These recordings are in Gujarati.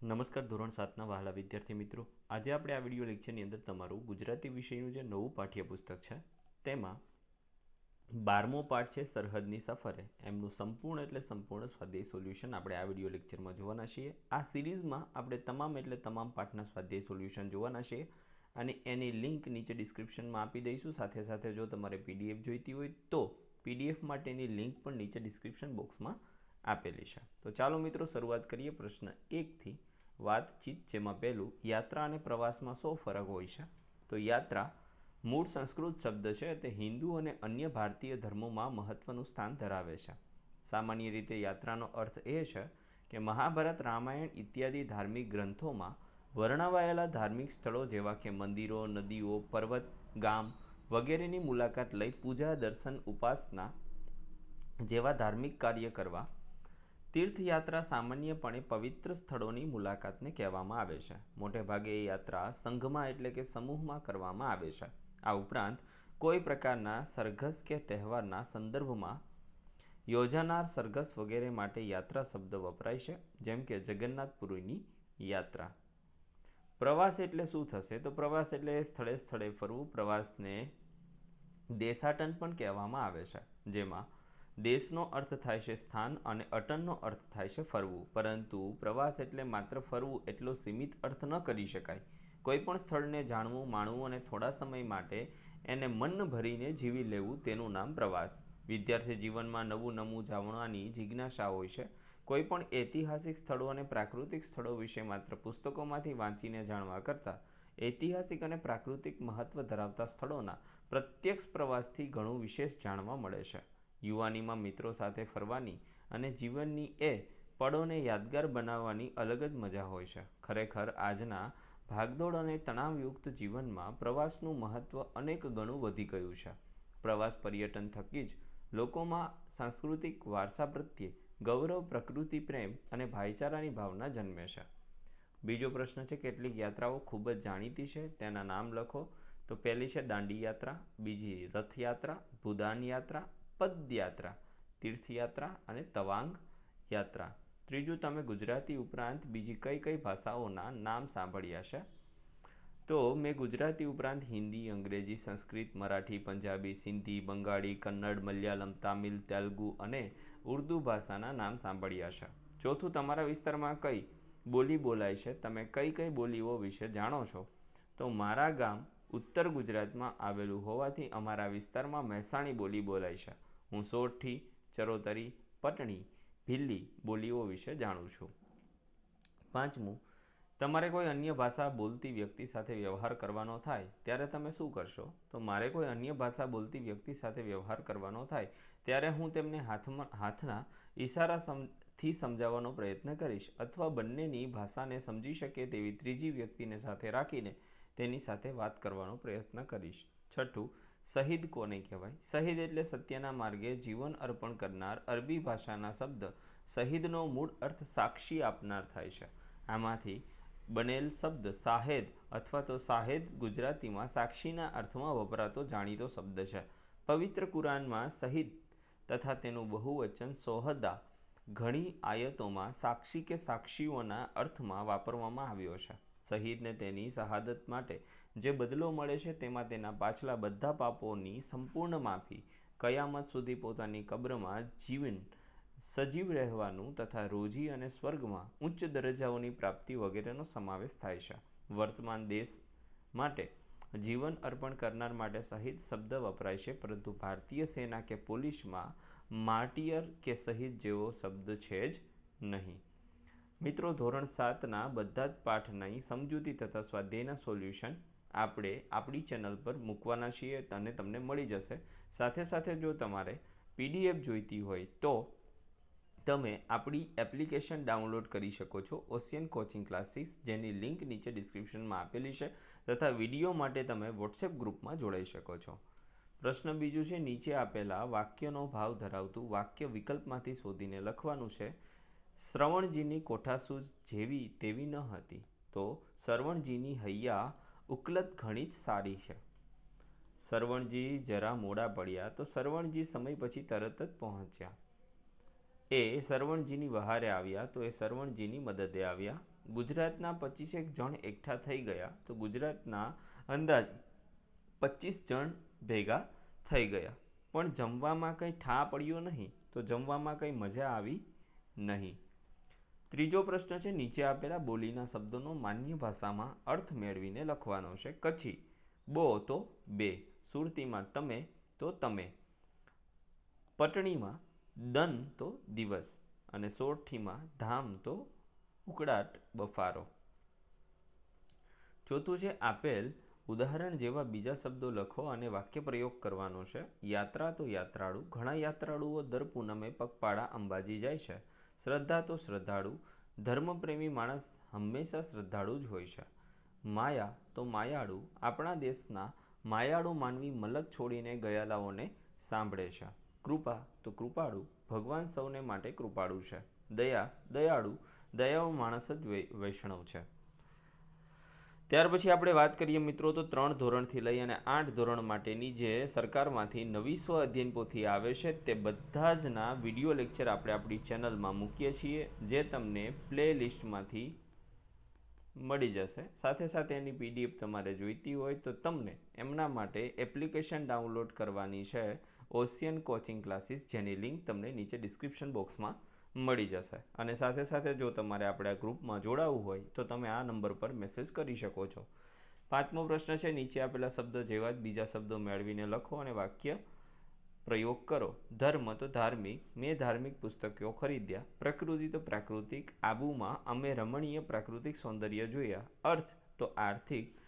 નમસ્કાર, ધોરણ સાતના વહાલા વિદ્યાર્થી મિત્રો. આજે આપણે આ વીડિયો લેક્ચરની અંદર તમારું ગુજરાતી વિષયનું જે નવું પાઠ્યપુસ્તક છે, તેમાં બારમો પાઠ છે સરહદની સફરે. એમનું સંપૂર્ણ એટલે સંપૂર્ણ સ્વાધ્યાય સોલ્યુશન આપણે આ વીડિયો લેક્ચરમાં જોવાના છીએ. આ સિરીઝમાં આપણે તમામ એટલે તમામ પાઠના સ્વાધ્યાય સોલ્યુશન જોવાના છીએ અને એની લિંક નીચે ડિસ્ક્રિપ્શનમાં આપી દઈશું. સાથે સાથે જો તમારે પીડીએફ જોઈતી હોય તો પીડીએફ માટેની લિંક પણ નીચે ડિસ્ક્રિપ્શન બોક્સમાં આપેલી છે. તો ચાલો મિત્રો, શરૂઆત કરીએ પ્રશ્ન એકથી વાતચીત જેમાં પહેલું, યાત્રા અને પ્રવાસમાં શો ફરક હોય છે? તો યાત્રા મૂળ સંસ્કૃત શબ્દ છે તે હિન્દુ અને અન્ય ભારતીય ધર્મોમાં મહત્વનું સ્થાન ધરાવે છે. સામાન્ય રીતે યાત્રાનો અર્થ એ છે કે મહાભારત, રામાયણ ઇત્યાદિ ધાર્મિક ગ્રંથોમાં વર્ણવાયેલા ધાર્મિક સ્થળો જેવા કે મંદિરો, નદીઓ, પર્વત, ગામ વગેરેની મુલાકાત લઈ પૂજા, દર્શન, ઉપાસના જેવા ધાર્મિક કાર્ય કરવા તીર્થયાત્રા સામાન્યપણે પવિત્ર સ્થળોની મુલાકાતને કહેવામાં આવે છે. મોટે ભાગે એ યાત્રા સંઘમાં એટલે કે સમૂહમાં કરવામાં આવે છે. આ ઉપરાંત કોઈ પ્રકારના સરઘસ કે તહેવારના સંદર્ભમાં યોજાનાર સરઘસ વગેરે માટે યાત્રા શબ્દ વપરાય છે, જેમ કે જગન્નાથપુરીની યાત્રા. પ્રવાસ એટલે શું થશે? તો પ્રવાસ એટલે સ્થળે સ્થળે ફરવું, પ્રવાસને દેશાટન પણ કહેવામાં આવે છે, જેમાં દેશનો અર્થ થાય છે સ્થાન અને અટનનો અર્થ થાય છે ફરવું. પરંતુ પ્રવાસ એટલે માત્ર ફરવું એટલો સીમિત અર્થ ન કરી શકાય. કોઈ પણ સ્થળને જાણવું, માણવું અને થોડા સમય માટે એને મન ભરીને જીવી લેવું તેનું નામ પ્રવાસ. વિદ્યાર્થી જીવનમાં નવું નવું જાણવાની જિજ્ઞાસા હોય છે. કોઈ પણ ઐતિહાસિક સ્થળો અને પ્રાકૃતિક સ્થળો વિશે માત્ર પુસ્તકોમાંથી વાંચીને જાણવા કરતાં, ઐતિહાસિક અને પ્રાકૃતિક મહત્વ ધરાવતા સ્થળોના પ્રત્યક્ષ પ્રવાસથી ઘણું વિશેષ જાણવા મળે છે. યુવાનીમાં મિત્રો સાથે ફરવાની અને જીવનની એ પળોને યાદગાર બનાવવાની અલગ જ મજા હોય છે. ખરેખર આજના ભાગદોડ અને તણાવયુક્ત જીવનમાં પ્રવાસનું મહત્ત્વ અનેક ગણું વધી ગયું છે. પ્રવાસ પર્યટન થકી જ લોકોમાં સાંસ્કૃતિક વારસા પ્રત્યે ગૌરવ, પ્રકૃતિ, પ્રેમ અને ભાઈચારાની ભાવના જન્મે છે. બીજો પ્રશ્ન છે, કેટલીક યાત્રાઓ ખૂબ જ જાણીતી છે, તેના નામ લખો. તો પહેલી છે, દાંડી યાત્રા, બીજી રથયાત્રા, ભૂદાન યાત્રા પદયાત્રા, તીર્થયાત્રા અને તવાંગ યાત્રા. ત્રીજું, તમે ગુજરાતી ઉપરાંત બીજી કઈ કઈ ભાષાઓના નામ સાંભળ્યા છે? તો મેં ગુજરાતી ઉપરાંત હિન્દી, અંગ્રેજી, સંસ્કૃત, મરાઠી, પંજાબી, સિંધી, બંગાળી, કન્નડ, મલયાલમ, તામિલ, તેલુગુ અને ઉર્દુ ભાષાના નામ સાંભળ્યા છે. ચોથું, તમારા વિસ્તારમાં કઈ બોલી બોલાય છે? તમે કઈ કઈ બોલીઓ વિશે જાણો છો? તો મારા ગામ ઉત્તર ગુજરાતમાં આવેલું હોવાથી અમારા વિસ્તારમાં મહેસાણી બોલી બોલાય છે. હું સોરઠી, ચરોતરી, પટણી ભીલ્લી બોલીઓ વિશે જાણું છું. પાંચમું, તમારે કોઈ અન્ય ભાષા બોલતી વ્યક્તિ સાથે વ્યવહાર કરવાનો થાય, ત્યારે તમે શું કરશો? તો મારે કોઈ અન્ય ભાષા બોલતી વ્યક્તિ સાથે વ્યવહાર કરવાનો થાય, ત્યારે હું તેમને હાથમાં, હાથના ઈશારા થી સમજાવવાનો પ્રયત્ન કરીશ, અથવા બંનેની ભાષાને સમજી શકે તેવી ત્રીજી વ્યક્તિને સાથે રાખીને તેની સાથે વાત કરવાનો પ્રયત્ન કરીશ. છઠ્ઠું શહીદ કોને કહેવાય? શહીદ એટલે સત્યના માર્ગે જીવન અર્પણ કરનાર અરબી ભાષાના શબ્દ. શહીદનો મૂળ અર્થ સાક્ષી આપનાર થાય છે. આમાંથી બનેલ શબ્દ સાહેદ અથવા તો સાહેદ ગુજરાતીમાં સાક્ષીના અર્થમાં વપરાતો જાણીતો શબ્દ છે. પવિત્ર કુરાનમાં શહીદ તથા તેનું બહુવચન સોહદા ઘણી આયતોમાં સાક્ષી કે સાક્ષીઓના અર્થમાં વાપરવામાં આવ્યો છે. શહીદને તેની શહાદત માટે જે બદલો મળે છે તેમાં તેના પાછલા બધા પાપોની સંપૂર્ણ માફી કયામત સુધી પોતાની કબ્રમાં જીવન, સજીવ રહેવાનું તથા રોજી અને સ્વર્ગમાં ઉચ્ચ દરજ્જાઓની પ્રાપ્તિ વગેરેનો સમાવેશ થાય છે. વર્તમાન દેશ માટે જીવન અર્પણ કરનાર માટે શહીદ શબ્દ વપરાય છે, પરંતુ ભારતીય સેના કે પોલીસમાં માર્ટિયર કે શહીદ જેવો શબ્દ છે જ નહીં. મિત્રો, ધોરણ સાતના બધા જ પાઠની સમજૂતી તથા સ્વાધ્યાયના સોલ્યુશન આપણે આપણી ચેનલ પર મૂકવાના છીએ અને તમને મળી જશે. સાથે સાથે જો તમારે પીડીએફ જોઈતી હોય તો તમે આપણી એપ્લિકેશન ડાઉનલોડ કરી શકો છો ઓશિયન કોચિંગ ક્લાસીસ, જેની લિંક નીચે ડિસ્ક્રિપ્શનમાં આપેલી છે, તથા વીડિયો માટે તમે વોટ્સએપ ગ્રુપમાં જોડાઈ શકો છો. પ્રશ્ન બીજું છે, નીચે આપેલા વાક્યનો ભાવ ધરાવતું વાક્ય વિકલ્પમાંથી શોધીને લખવાનું છે, શ્રવણજીની કોઠાસૂઝ જેવી તેવી ન હતી. તો, શ્રવણજીની હૈયા ઉકલત ઘણી જ સારી છે. સરવણજી જરા મોડા પડ્યા તો સરવણજી સમય પછી તરત જ પહોંચ્યા. એ સરવણજીની વહારે આવ્યા તો એ સરવણજીની મદદે આવ્યા. ગુજરાતના પચીસેક જણ એકઠા થઈ ગયા તો ગુજરાતના અંદાજ પચીસ જણ ભેગા થઈ ગયા. પણ જમવામાં કંઈ ઠા પડ્યો નહીં તો જમવામાં કંઈ મજા આવી નહીં. ત્રીજો પ્રશ્ન છે, નીચે આપેલા બોલીના શબ્દોનો માન્ય ભાષામાં અર્થ મેળવીને લખવાનો છે. કચ્છી, બો તો બે, સુરતીમાં તમે તો તમે, પટણીમાં દન તો દિવસ અને સોરઠીમાં ધામ તો ઉકળાટ બફારો. ચોથું છે, આપેલ ઉદાહરણ જેવા બીજા શબ્દો લખો અને વાક્ય પ્રયોગ કરવાનો છે. યાત્રા તો યાત્રાળુ, ઘણા યાત્રાળુઓ દર પૂનમે પગપાળા અંબાજી જાય છે. શ્રદ્ધા તો શ્રદ્ધાળુ, ધર્મપ્રેમી માણસ હંમેશા શ્રદ્ધાળુ જ હોય છે. માયા તો માયાળુ, આપણા દેશના માયાળુ માનવી મલક છોડીને ગયાલાઓને સાંભળે છે. કૃપા તો કૃપાળુ, ભગવાન સૌને માટે કૃપાળુ છે. દયા, દયાળુ દયાળુ માણસ જ વૈષ્ણવ છે. ત્યાર પછી આપણે વાત કરીએ મિત્રો તો ત્રણ ધોરણથી લઈ અને આઠ ધોરણ માટેની જે સરકારમાંથી નવી સ્વ અધ્યયન પોથી આવે છે તે બધા જના વીડિયો લેક્ચર આપણે આપણી ચેનલમાં મૂકીએ છીએ, જે તમને પ્લે લિસ્ટમાંથી મળી જશે. સાથે સાથે એની પીડીએફ તમારે જોઈતી હોય તો તમને એમના માટે એપ્લિકેશન ડાઉનલોડ કરવાની છે. ઓશિયન કોચિંગ ક્લાસીસ, જેની લિંક તમને નીચે ડિસ્ક્રિપ્શન બોક્સમાં મળી જશે. અને સાથે સાથે જો તમારે આપણે આ ગ્રુપમાં જોડાવવું હોય, તો તમે આ નંબર પર મેસેજ કરી શકો છો. પાંચમો પ્રશ્ન છે, નીચે આપેલા શબ્દો જેવા જ બીજા શબ્દો મેળવીને લખો અને વાક્ય પ્રયોગ કરો. ધર્મ તો ધાર્મિક, મેં ધાર્મિક પુસ્તકો ખરીદ્યા. પ્રકૃતિ તો પ્રાકૃતિક, આબુમાં અમે રમણીય પ્રાકૃતિક સૌંદર્ય જોયા. અર્થ તો આર્થિક,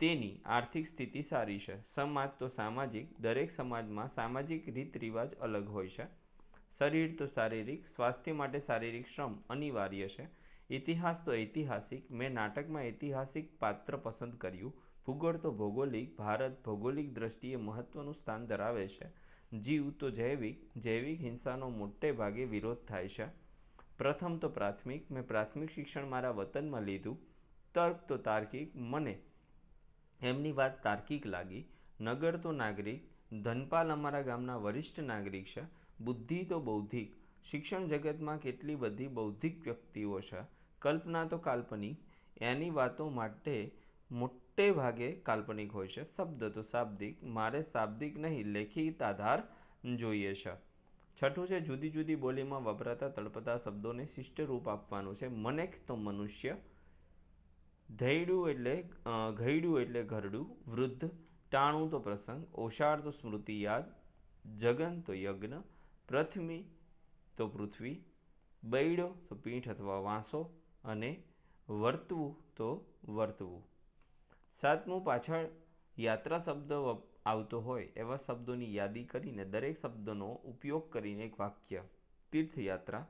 તેની આર્થિક સ્થિતિ સારી છે. સમાજ તો સામાજિક, દરેક સમાજમાં સામાજિક રીત રિવાજ અલગ હોય છે. શરીર તો શારીરિક, સ્વાસ્થ્ય માટે શારીરિક શ્રમ અનિવાર્ય છે. ઇતિહાસ તો ઐતિહાસિક. મેં નાટકમાં ઐતિહાસિક પાત્ર પસંદ કર્યું. ભૂગોળ તો ભૌગોલિક, ભારત ભૌગોલિક દ્રષ્ટિએ મહત્વનું સ્થાન ધરાવે છે. જીવ તો જૈવિક જૈવિક હિંસાનો મોટે ભાગે વિરોધ થાય છે. પ્રથમ તો પ્રાથમિક. મેં પ્રાથમિક શિક્ષણ મારા વતનમાં લીધું. તર્ક તો તાર્કિક. મને એમની વાત તાર્કિક લાગી. નગર તો નાગરિક. ધનપાલ અમારા ગામના વરિષ્ઠ નાગરિક છે. બુદ્ધિ તો બૌદ્ધિક. શિક્ષણ જગતમાં કેટલી બધી બૌદ્ધિક વ્યક્તિઓ છે? કલ્પના તો કાલ્પનિક. એની વાતો માટે મોટે ભાગે કાલ્પનિક હોય છે. શબ્દ તો શાબ્દિક. મારે શાબ્દિક નહીં, લેખિત આધાર જોઈએ છે. છઠ્ઠું છે, જુદી જુદી બોલીમાં વપરાતા તળપતા શબ્દોને શિષ્ટ રૂપ આપવાનું છે. મનેક તો મનુષ્ય. ધૈડું એટલે ઘૈડું એટલે ઘરડું. વૃદ્ધ. ટાણું તો પ્રસંગ. ઓષાળ તો સ્મૃતિ યાદ. જગન તો યજ્ઞ. પ્રથમી તો પૃથ્વી, બૈડો તો પીઠ અથવા વાંસો અને વર્તવું તો વર્તવું. સાતમું પાછળ યાત્રા શબ્દ આવતો હોય એવા શબ્દોની યાદી કરીને દરેક શબ્દનો ઉપયોગ કરીને એક વાક્ય, તીર્થયાત્રા,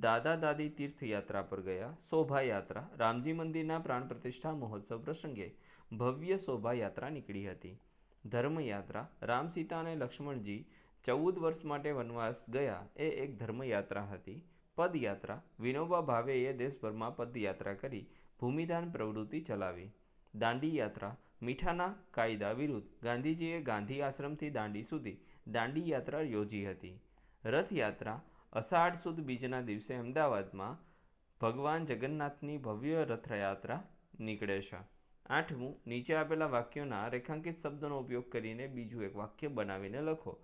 દાદા દાદી તીર્થયાત્રા પર ગયા, શોભાયાત્રા, રામજી મંદિરના પ્રાણ પ્રતિષ્ઠા મહોત્સવ પ્રસંગે ભવ્ય શોભાયાત્રા નીકળી હતી. ધર્મયાત્રા, રામ સીતા અને લક્ષ્મણજી ચૌદ વર્ષ માટે વનવાસ ગયા. એ એક ધર્મયાત્રા હતી. પદયાત્રા. વિનોબા ભાવેએ દેશભરમાં પદયાત્રા કરી, ભૂમિદાન પ્રવૃત્તિ ચલાવી. દાંડી યાત્રા મીઠાના કાયદા વિરુદ્ધ ગાંધીજીએ ગાંધી આશ્રમથી દાંડી સુધી દાંડી યાત્રા યોજી હતી. રથયાત્રા. અષાઢ સુદ બીજના દિવસે અમદાવાદમાં ભગવાન જગન્નાથની ભવ્ય રથયાત્રા નીકળે છે. આઠમું, નીચે આપેલા વાક્યોના રેખાંકિત શબ્દોનો ઉપયોગ કરીને બીજું એક વાક્ય બનાવીને લખો.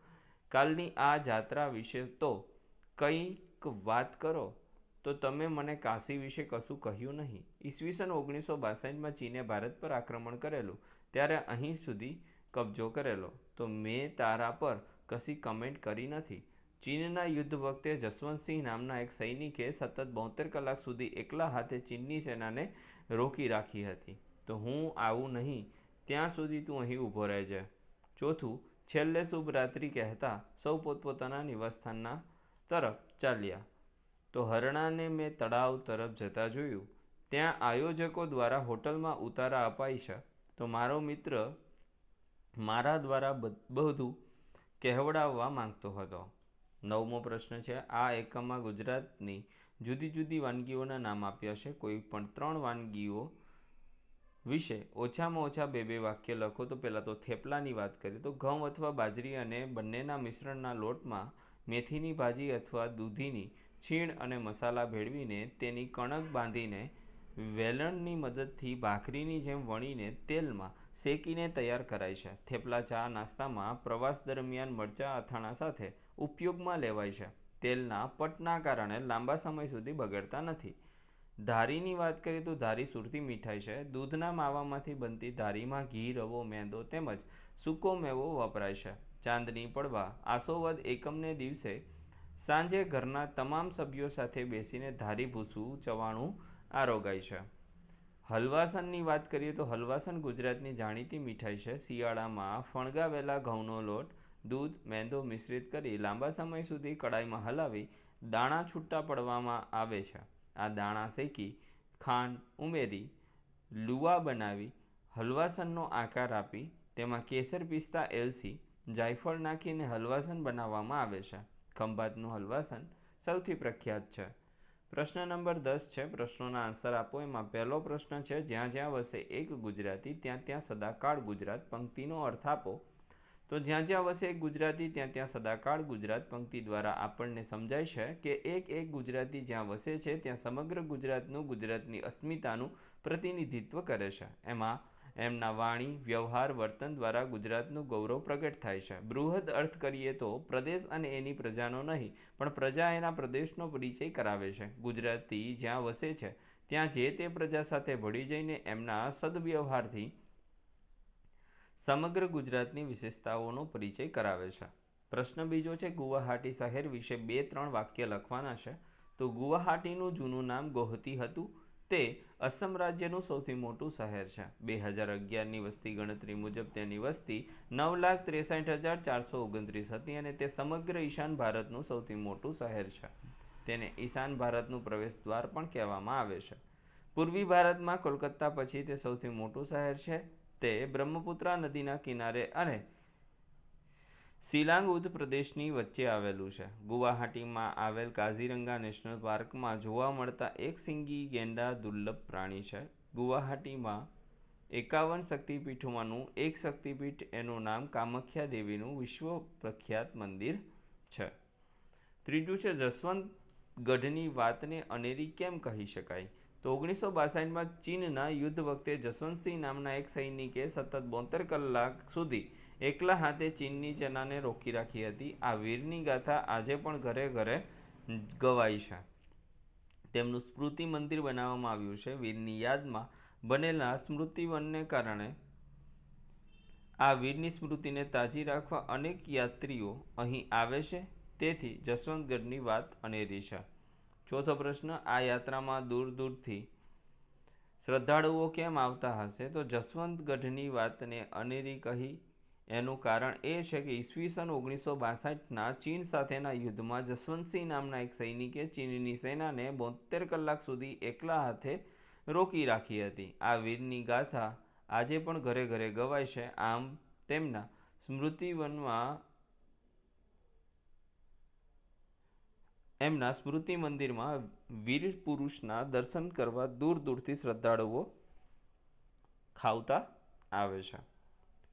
કાલની આ જાત્રા વિશે તો કંઈક વાત કરો, તો તમે મને કાશી વિશે કશું કહ્યું નહીં. ઈસવીસન ઓગણીસો બાસઠમાં ચીને ભારત પર આક્રમણ કરેલું, ત્યારે અહીં સુધી કબજો કરેલો. તો મેં તારા પર કશી કમેન્ટ કરી નથી. ચીનના યુદ્ધ વખતે જસવંતસિંહ નામના એક સૈનિકે સતત બોતેર કલાક સુધી એકલા હાથે ચીનની સેનાને રોકી રાખી હતી. તો હું આવું નહીં. ત્યાં સુધી તું અહીં ઊભો રહેજે. ચોથું છેલ્લે શુભ રાત્રિ કહેતા સૌ પોતપોતાના નિવાસસ્થાનના તરફ ચાલ્યા. તો હરણાને મેં તળાવ તરફ જતા જોયું. ત્યાં આયોજકો દ્વારા હોટલમાં ઉતારા અપાય છે. તો મારો મિત્ર મારા દ્વારા બધું કહેવડાવવા માંગતો હતો. નવમો પ્રશ્ન છે, આ એકમમાં ગુજરાતની જુદી જુદી વાનગીઓના નામ આપ્યા છે? કોઈ પણ ત્રણ વાનગીઓ વિશે ઓછામાં ઓછા બે બે વાક્ય લખો તો પહેલાં તો થેપલાની વાત કરીએ. તો ઘઉં અથવા બાજરી અને બંનેના મિશ્રણના લોટમાં મેથીની ભાજી અથવા દૂધીની છીણ અને મસાલા ભેળવીને તેની કણક બાંધીને વેલણની મદદથી ભાખરીની જેમ વણીને તેલમાં શેકીને તૈયાર કરાય છે. થેપલા, ચા, નાસ્તામાં પ્રવાસ દરમિયાન મરચાં, અથાણા સાથે ઉપયોગમાં લેવાય છે. તેલના પટના કારણે લાંબા સમય સુધી બગડતા નથી. ધારીની વાત કરીએ તો ધારી સુરતી મીઠાઈ છે. દૂધના માવામાંથી બનતી ધારીમાં ઘી, રવો, મેંદો તેમજ સૂકો મેવો વપરાય છે. ચાંદની પડવા, આસોવદ એકમને દિવસે સાંજે ઘરના તમામ સભ્યો સાથે બેસીને ધારી ભૂસવું ચવાણું આરોગાય છે. હલવાસનની વાત કરીએ તો હલવાસન ગુજરાતની જાણીતી મીઠાઈ છે. શિયાળામાં ફણગાવેલા ઘઉંનો લોટ, દૂધ, મેંદો મિશ્રિત કરી લાંબા સમય સુધી કડાઈમાં હલાવી દાણા છૂટા પડવામાં આવે છે. આ દાણા શેકી, ખાંડ ઉમેરી, લુવા બનાવી, હલવાસનનો આકાર આપી, તેમાં કેસર પિસ્તા એલસી, જાયફળ નાખીને હલવાસન બનાવવામાં આવે છે. ખંભાતનું હલવાસન સૌથી પ્રખ્યાત છે. પ્રશ્ન નંબર દસ છે. પ્રશ્નોના આન્સર આપો. એમાં પહેલો પ્રશ્ન છે, જ્યાં જ્યાં વસે એક ગુજરાતી, ત્યાં ત્યાં સદાકાળ ગુજરાત, પંક્તિનો અર્થ આપો. તો જ્યાં જ્યાં વસે એક ગુજરાતી, ત્યાં ત્યાં સદાકાળ ગુજરાત પંક્તિ દ્વારા આપણને સમજાય છે કે એક એક ગુજરાતી જ્યાં વસે છે, ત્યાં સમગ્ર ગુજરાતનું, ગુજરાતની અસ્મિતાનું પ્રતિનિધિત્વ કરે છે. એમાં એમના વાણી, વ્યવહાર, વર્તન દ્વારા ગુજરાતનું ગૌરવ પ્રગટ થાય છે. બૃહદ અર્થ કરીએ તો પ્રદેશ અને એની પ્રજાનો નહીં, પણ પ્રજા એના પ્રદેશનો પરિચય કરાવે છે. ગુજરાતી જ્યાં વસે છે, ત્યાં જે તે પ્રજા સાથે ભળી જઈને એમના સદવ્યવહારથી સમગ્ર ગુજરાતની વિશેષતાઓનો પરિચય કરાવે છે. પ્રશ્ન બીજો છે, ગુવાહાટી શહેર વિશે બે ત્રણ વાક્ય લખવાના છે. તો ગુવાહાટીનું જૂનું નામ ગોહતી હતું. તે અસમ રાજ્યનું સૌથી મોટું શહેર છે. બે હજાર અગિયારની વસ્તી ગણતરી મુજબ તેની વસ્તી નવ લાખ ત્રેસઠ હજાર ચારસો ઓગણત્રીસ હતી અને તે સમગ્ર ઈશાન ભારતનું સૌથી મોટું શહેર છે. તેને ઈશાન ભારતનું પ્રવેશ દ્વાર પણ કહેવામાં આવે છે. પૂર્વી ભારતમાં કોલકાતા પછી તે સૌથી મોટું શહેર છે. તે બ્રહ્મપુત્રા નદીના કિનારે અને શિલાંગ પ્રદેશની વચ્ચે આવેલું છે. ગુવાહાટીમાં આવેલ કાઝીરંગા નેશનલ પાર્કમાં જોવા મળતા એક સિંગી ગેંડા દુર્લભ પ્રાણી છે. ગુવાહાટીમાં એકાવન શક્તિપીઠોમાંનું એક શક્તિપીઠ એનું નામ કામખ્યા દેવીનું વિશ્વ પ્રખ્યાત મંદિર છે. ત્રીજું છે, જસવંત ગઢની વાતને અનેરી કેમ કહી શકાય? તો ઓગણીસો બાસઠમાં ચીનના યુદ્ધ વખતે જસવંતસિંહ નામના એક સૈનિકે સતત બોતેર કલાક સુધી એકલા હાથે ચીનની સેનાને રોકી રાખી હતી. આ વીરની ગાથા આજે પણ ઘરે ઘરે ગવાય છે. તેમનું સ્મૃતિ મંદિર બનાવવામાં આવ્યું છે. વીરની યાદમાં બનેલા સ્મૃતિવનને કારણે આ વીરની સ્મૃતિને તાજી રાખવા અનેક યાત્રીઓ અહીં આવે છે. તેથી જસવંતગઢની વાત અનેરી છે. ચોથો પ્રશ્ન, આ યાત્રામાં દૂર દૂરથી શ્રદ્ધાળુઓ કેમ આવતા હશે? તો જસવંતગઢની વાતને અનેરી કહી, એનું કારણ એ છે કે ઈસવીસન ઓગણીસો બાસઠના ચીન સાથેના યુદ્ધમાં જસવંતસિંહ નામના એક સૈનિકે ચીનની સેનાને બોતેર કલાક સુધી એકલા હાથે રોકી રાખી હતી. આ વીરની ગાથા આજે પણ ઘરે ઘરે ગવાય છે. આમ તેમના સ્મૃતિવનમાં એમના સ્મૃતિ મંદિરમાં વીર પુરુષના દર્શન કરવા દૂર દૂરથી શ્રદ્ધાળુઓ ખાવતા આવે છે.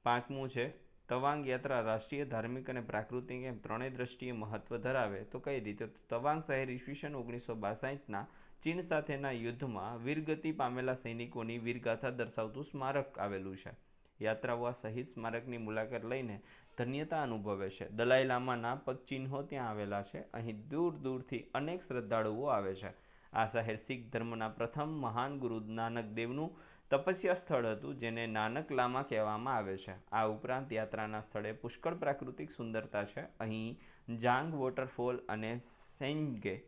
પાંચમું છે, તવાંગ યાત્રા રાષ્ટ્રીય, ધાર્મિક અને પ્રાકૃતિક એમ ત્રણેય દ્રષ્ટિએ મહત્વ ધરાવે તો કઈ રીતે? તવાંગ શહેર ઈસવીસન ઓગણીસો બાસાઠના ચીન સાથેના યુદ્ધમાં વીરગતિ પામેલા સૈનિકોની વીરગાથા દર્શાવતું સ્મારક આવેલું છે. યાત્રાઓ સહિત સ્મારકની મુલાકાત લઈને ધન્યતા અનુભવે છે. દલાઈ લામાના પગચિહ્નો ત્યાં આવેલા છે. અહીં દૂર દૂરથી અનેક શ્રદ્ધાળુઓ આવે છે. આ શહેર શીખ ધર્મના પ્રથમ મહાન ગુરુ નાનક દેવનું તપસ્યા સ્થળ હતું, જેને નાનક લામા કહેવામાં આવે છે. આ ઉપરાંત યાત્રાના સ્થળે પુષ્કળ પ્રાકૃતિક સુંદરતા છે. અહીં જાંગ વોટરફોલ અને સેંગે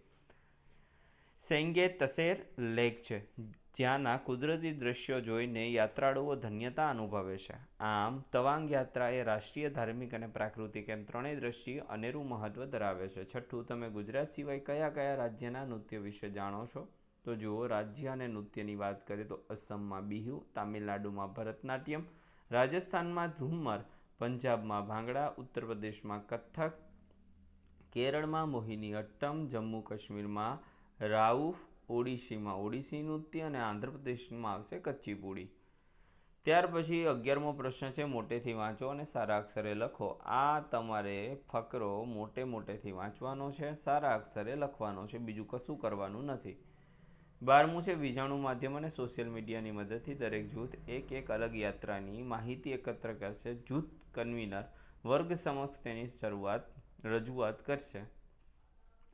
સેંગે તસેર લેક છે. જ્યાંના કુદરતી દ્રશ્યો જોઈને યાત્રાળુઓ ધન્યતા અનુભવે છે. આમ, તવાંગ યાત્રા એ રાષ્ટ્રીય ધાર્મિક અને પ્રાકૃતિક એમ ત્રણેય દ્રષ્ટિએ અનેરું મહત્વ ધરાવે છે. છઠ્ઠું, તમે ગુજરાત સિવાય કયા કયા રાજ્યના નૃત્ય વિશે જાણો છો? તો જુઓ, રાજ્ય અને નૃત્યની વાત કરીએ તો અસમમાં બિહુ, તામિલનાડુમાં ભરતનાટ્યમ, રાજસ્થાનમાં ઝુમ્મર, પંજાબમાં ભાંગડા ઉત્તર પ્રદેશમાં કથક, કેરળમાં મોહિની અટ્ટમ જમ્મુ કાશ્મીરમાં રાઉફ ઓડિશીમાં ઓડિશી નૃત્ય અને આંધ્રપ્રદેશમાં આવશે કચ્છી પૂડી ત્યાર પછી અગિયારમો પ્રશ્ન છે, મોટેથી વાંચો અને સારા અક્ષરે લખો. આ તમારે ફકરો મોટે મોટેથી વાંચવાનો છે, સારા અક્ષરે લખવાનો છે, બીજું કશું કરવાનું નથી. બારમું છે, બીજાણુ માધ્યમ અને સોશિયલ મીડિયાની મદદથી દરેક જૂથ એક એક અલગ યાત્રાની માહિતી એકત્ર કરશે. જૂથ કન્વીનર વર્ગ સમક્ષ તેની શરૂઆત રજૂઆત કરશે.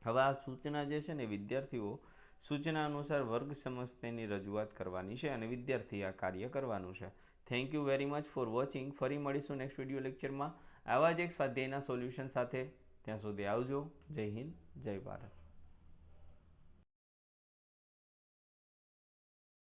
હવે આ સૂચના જે છે ને, વિદ્યાર્થીઓ સૂચના અનુસાર વર્ગ સમક્ષ તેની રજૂઆત કરવાની છે અને વિદ્યાર્થી આ કાર્ય કરવાનું છે. Thank you very much for watching ફરી મળીશું નેક્સ્ટ વીડિયો લેક્ચરમાં આવા જ એક સ્વાધ્યાયના સોલ્યુશન સાથે. ત્યાં સુધી આવજો. જય હિન્દ. જય ભારત.